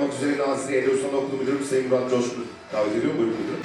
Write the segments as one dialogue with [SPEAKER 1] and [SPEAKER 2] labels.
[SPEAKER 1] almak üzere Eylül Okulu Müdürüm Sayın Murat Coşkun davet ediyorum. Buyurun müdürüm.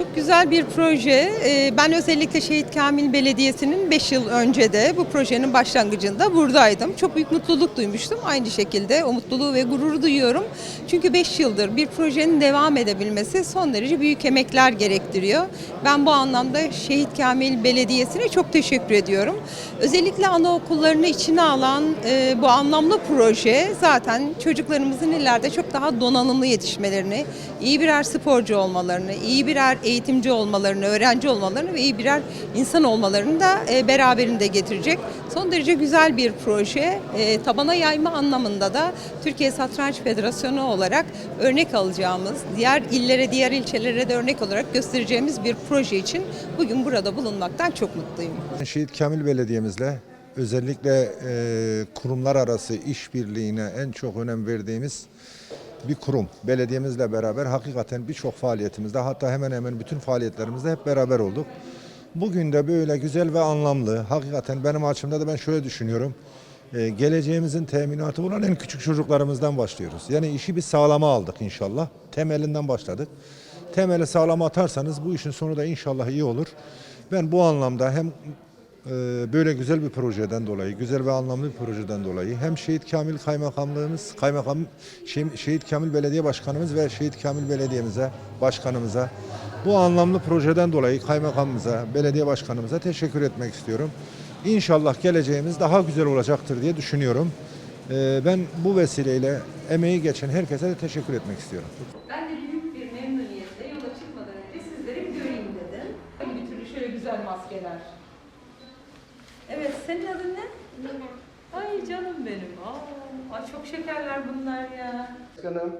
[SPEAKER 2] Çok güzel bir proje. Ee, Ben özellikle Şehit Kamil Belediyesi'nin 5 yıl önce de bu projenin başlangıcında buradaydım. Çok büyük mutluluk duymuştum. Aynı şekilde o mutluluğu ve gururu duyuyorum. Çünkü 5 yıldır bir projenin devam edebilmesi son derece büyük emekler gerektiriyor. Ben bu anlamda Şehit Kamil Belediyesi'ne çok teşekkür ediyorum. Özellikle anaokullarını içine alan e, bu anlamlı proje zaten çocuklarımızın ileride çok daha donanımlı yetişmelerini, iyi birer sporcu olmalarını, iyi birer eğitimci olmalarını, öğrenci olmalarını ve iyi birer insan olmalarını da e, beraberinde getirecek. Son derece güzel bir proje. E, tabana yayma anlamında da Türkiye Satranç Federasyonu olarak örnek alacağımız, diğer illere, diğer ilçelere de örnek olarak göstereceğimiz bir proje için bugün burada bulunmaktan çok mutluyum.
[SPEAKER 3] Şehit Kamil Belediye'mizle özellikle e, kurumlar arası işbirliğine en çok önem verdiğimiz bir kurum. Belediyemizle beraber hakikaten birçok faaliyetimizde hatta hemen hemen bütün faaliyetlerimizde hep beraber olduk. Bugün de böyle güzel ve anlamlı, hakikaten benim açımda da ben şöyle düşünüyorum. e, geleceğimizin teminatı olan en küçük çocuklarımızdan başlıyoruz. Yani işi bir sağlama aldık inşallah. Temelinden başladık. Temeli sağlam atarsanız bu işin sonu da inşallah iyi olur. Ben bu anlamda hem böyle güzel bir projeden dolayı, güzel ve anlamlı bir projeden dolayı hem Şehit Kamil Kaymakamlığımız, Kaymakam Şeh- Şehit Kamil Belediye Başkanımız ve Şehit Kamil Belediye'mize, başkanımıza bu anlamlı projeden dolayı kaymakamımıza, belediye başkanımıza teşekkür etmek istiyorum. İnşallah geleceğimiz daha güzel olacaktır diye düşünüyorum. E, ben bu vesileyle emeği geçen herkese de teşekkür etmek istiyorum.
[SPEAKER 2] Ben de büyük bir memnuniyetle yola çıkmadan önce sizleri bir göreyim dedim. Bir türlü şöyle güzel maskeler. Evet, senin adın ne? Ay canım benim. Aa, ay çok şekerler bunlar ya.
[SPEAKER 4] Başkanım,